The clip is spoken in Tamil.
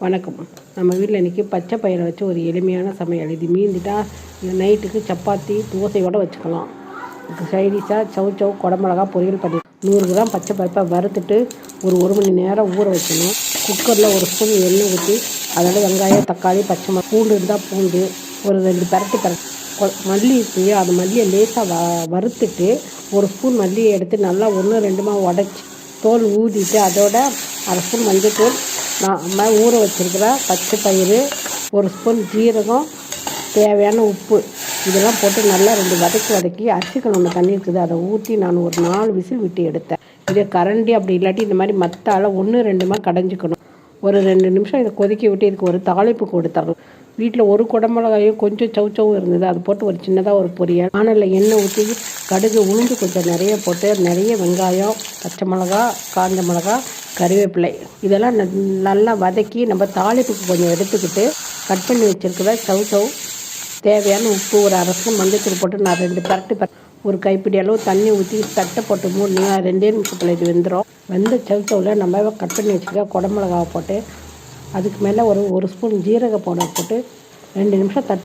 வணக்கம் நம்ம வீட்டில் இன்றைக்கி பச்சை பயிரை வச்சு ஒரு எளிமையான சமையல். இது மீந்துட்டால் நைட்டுக்கு சப்பாத்தி தோசையோடு வச்சுக்கலாம். சைடிஷாக சவு சவு குடமிளகா பொரியல் பண்ணி நூறு கிராம் பச்சை பருப்பை வறுத்துட்டு ஒரு ஒரு மணி நேரம் ஊற வைக்கணும். குக்கரில் ஒரு ஸ்பூன் எண்ணெய் ஊற்றி அதோட வெங்காயம் தக்காளி பச்சை மிளகா பூண்டு இருந்தால் பூண்டு ஒரு ரெண்டு பரட்டி பரட்டி மல்லி இருக்கு அது மல்லியை லேசாக வ வறுத்துட்டு ஒரு ஸ்பூன் மல்லியை எடுத்து நல்லா ஒன்று ரெண்டுமா உடச்சி தோல் ஊதிட்டு அதோட அரை ஸ்பூன் மஞ்சள்தூள் நம்ம ஊற வச்சுருக்கிறேன் பச்சை பயிறு ஒரு ஸ்பூன் ஜீரகம் தேவையான உப்பு. இதெல்லாம் போட்டு நல்லா ரெண்டு வதக்கி வதக்கி அரிசி கலந்த தண்ணி இருக்குது. அதை ஊற்றி நான் ஒரு நாலு விசில் விட்டு எடுத்தேன். இதே கரண்டி அப்படி இல்லாட்டி இந்த மாதிரி மத்தால் ஒன்று ரெண்டுமா கடைஞ்சிக்கணும். ஒரு ரெண்டு நிமிஷம் இதை கொதிக்க விட்டு இதுக்கு ஒரு தாளிப்பு கொடுத்தாங்க வீட்டில் ஒரு குடமிளகாயும் கொஞ்சம் சவுச்சவும் இருந்தது. அது போட்டு ஒரு சின்னதாக ஒரு பொரியல் ஆனால் எண்ணெய் ஊற்றி கடுகு உளுந்து கொஞ்சம் நிறைய போட்டு நிறைய வெங்காயம் பச்சை மிளகா காஞ்ச மிளகா கறிவேப்பிலை இதெல்லாம் ந- நல்லா வதக்கி நம்ம தாளிப்புக்கு கொஞ்சம் எடுத்துக்கிட்டு கட் பண்ணி வச்சிருக்கிற சவு சவு தேவையான உப்பு ஒரு அரை ஸ்பூன் மஞ்சத்தூள் போட்டு நான் ரெண்டு பரட்டு ஒரு கைப்பிடி அளவு தண்ணி ஊற்றி தட்டை போட்டு மூணு ரெண்டே நிமிஷத்தில் இது வெந்துடும் வெந்த சவுச்சவில் நம்ம கட் பண்ணி வச்சுருக்க குடமிளகாவை போட்டு அதுக்கு மேலே ஒரு ஒரு ஸ்பூன் ஜீரக பவுடர் போட்டு ரெண்டு நிமிஷம் தட்